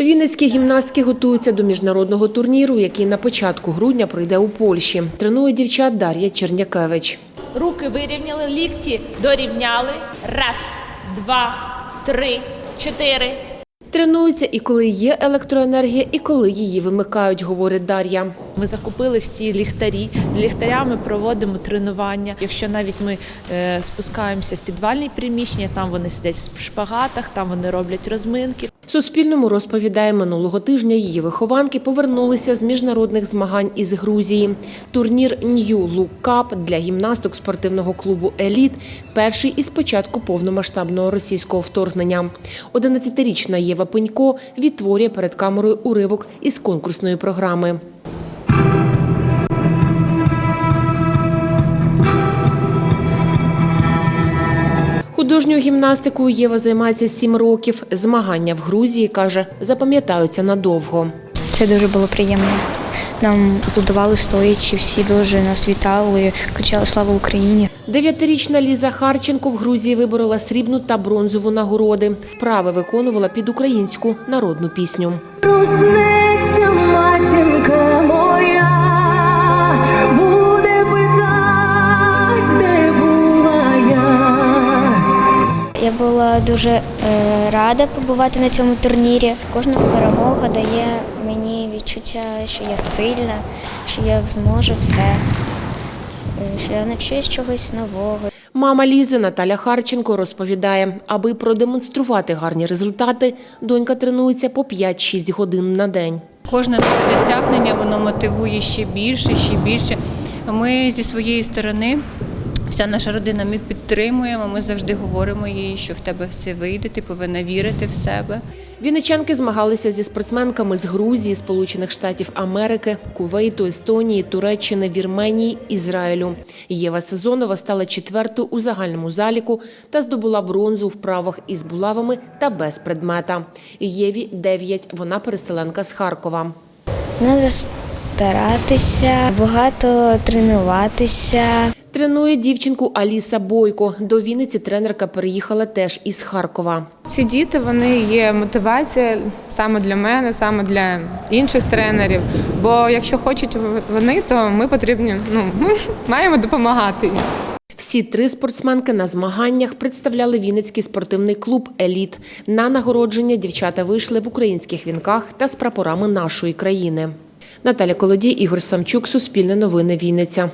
Вінницькі гімнастки готуються до міжнародного турніру, який на початку грудня пройде у Польщі. Тренує дівчат Дар'я Чернякевич. Руки вирівняли, лікті дорівняли. Раз, два, три, чотири. Тренуються і коли є електроенергія, і коли її вимикають, говорить Дар'я. Ми закупили всі ліхтарі. Ліхтарями проводимо тренування. Якщо навіть ми е, спускаємося в підвальні приміщення, там вони сидять в шпагатах, там вони роблять розминки. Суспільному розповідає, минулого тижня її вихованки повернулися з міжнародних змагань із Грузії. Турнір Нью Лук Кап для гімнасток спортивного клубу Еліт перший із початку повномасштабного російського вторгнення. 11-річна Єва Пенько відтворює перед камерою уривок із конкурсної програми. Художньою гімнастикою Єва займається сім років. Змагання в Грузії, каже, запам'ятаються надовго. Це дуже було приємно. Нам аплодували стоячи, всі дуже нас вітали, кричали Слава Україні. Дев'ятирічна Ліза Харченко в Грузії виборола срібну та бронзову нагороди. Вправи виконувала під українську народну пісню. Проснеться матінка була дуже е, рада побувати на цьому турнірі. Кожна перемога дає мені відчуття, що я сильна, що я зможу все, е, що я навчусь чогось нового. Мама Лізи Наталя Харченко розповідає, аби продемонструвати гарні результати, донька тренується по 5-6 годин на день. Кожне нове досягнення воно мотивує ще більше, ще більше. Ми зі своєї сторони, вся наша родина, ми підтримуємо. Ми завжди говоримо їй, що в тебе все вийде, ти повинна вірити в себе. Вінничанки змагалися зі спортсменками з Грузії, Сполучених Штатів Америки, Кувейту, Естонії, Туреччини, Вірменії, Ізраїлю. Єва Сезонова стала четвертою у загальному заліку та здобула бронзу в правах із булавами та без предмета. Єві 9, вона переселенка з Харкова. Треба старатися, багато тренуватися. Тренує дівчинку Аліса Бойко. До Вінниці тренерка переїхала теж із Харкова. Ці діти вони є мотивація саме для мене, саме для інших тренерів. Бо якщо хочуть вони, то ми потрібні. Ну ми маємо допомагати їм. Всі три спортсменки на змаганнях представляли Вінницький спортивний клуб Еліт. На нагородження дівчата вийшли в українських вінках та з прапорами нашої країни. Наталя Колодій, Ігор Самчук, Суспільне новини, Вінниця.